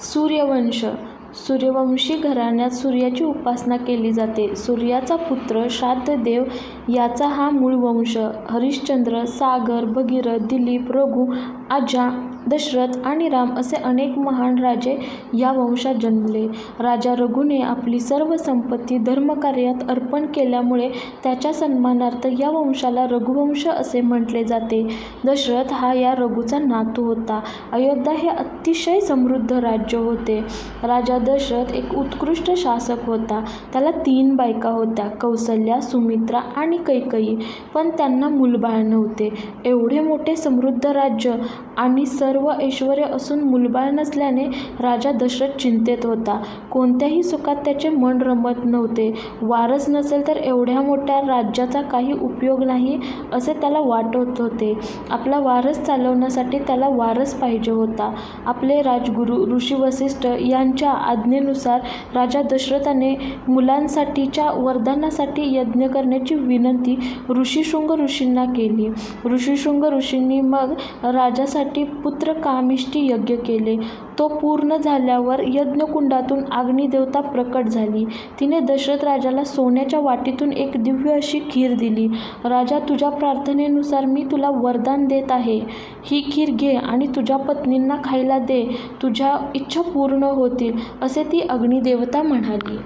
सूर्यवंश सूर्यवंशी घराण्यात सूर्याची उपासना केली जाते. सूर्याचा पुत्र श्राद्धदेव याचा हा मूळ वंश. हरिश्चंद्र, सागर, भगीरथ, दिलीप, रघु, आजा दशरथ आणि राम असे अनेक महान राजे या वंशात जन्मले. राजा रघूने आपली सर्व संपत्ती धर्मकार्यात अर्पण केल्यामुळे त्याच्या सन्मानार्थ या वंशाला रघुवंश असे म्हटले जाते. दशरथ हा या रघूचा नातू होता. अयोध्या हे अतिशय समृद्ध राज्य होते. राजा दशरथ एक उत्कृष्ट शासक होता. त्याला तीन बायका होत्या कौसल्या, सुमित्रा आणि कैकयी पण त्यांना मूलबाळ नव्हते. एवढे मोठे समृद्ध राज्य आणि सर्व ऐश्वर्य असून मुलबाळ नसल्याने राजा दशरथ चिंतेत होता. कोणत्याही सुखात त्याचे मन रमत नव्हते. वारस नसेल तर एवढ्या मोठ्या राज्याचा काही उपयोग नाही असे त्याला वाटत होते. आपला वारस चालवण्यासाठी त्याला वारस पाहिजे होता. आपले राजगुरू ऋषी वसिष्ठ यांच्या आज्ञेनुसार राजा दशरथाने मुलांसाठीच्या वरदानासाठी यज्ञ करण्याची विनंती ऋषीशृंग ऋषींना केली. ऋषीशृंग ऋषींनी मग राजासाठी पुत्रकामेष्टी यज्ञ केले. तो पूर्ण झाल्यावर यज्ञकुंडातून अग्निदेवता प्रकट झाली. तिने दशरथ राजाला सोन्याच्या वाटीतून एक दिव्य अशी खीर दिली. राजा तुझ्या प्रार्थनेनुसार मी तुला वरदान देत आहे. ही खीर घे आणि तुझ्या पत्नींना खायला दे. तुझ्या इच्छा पूर्ण होतील असे ती अग्निदेवता म्हणाली.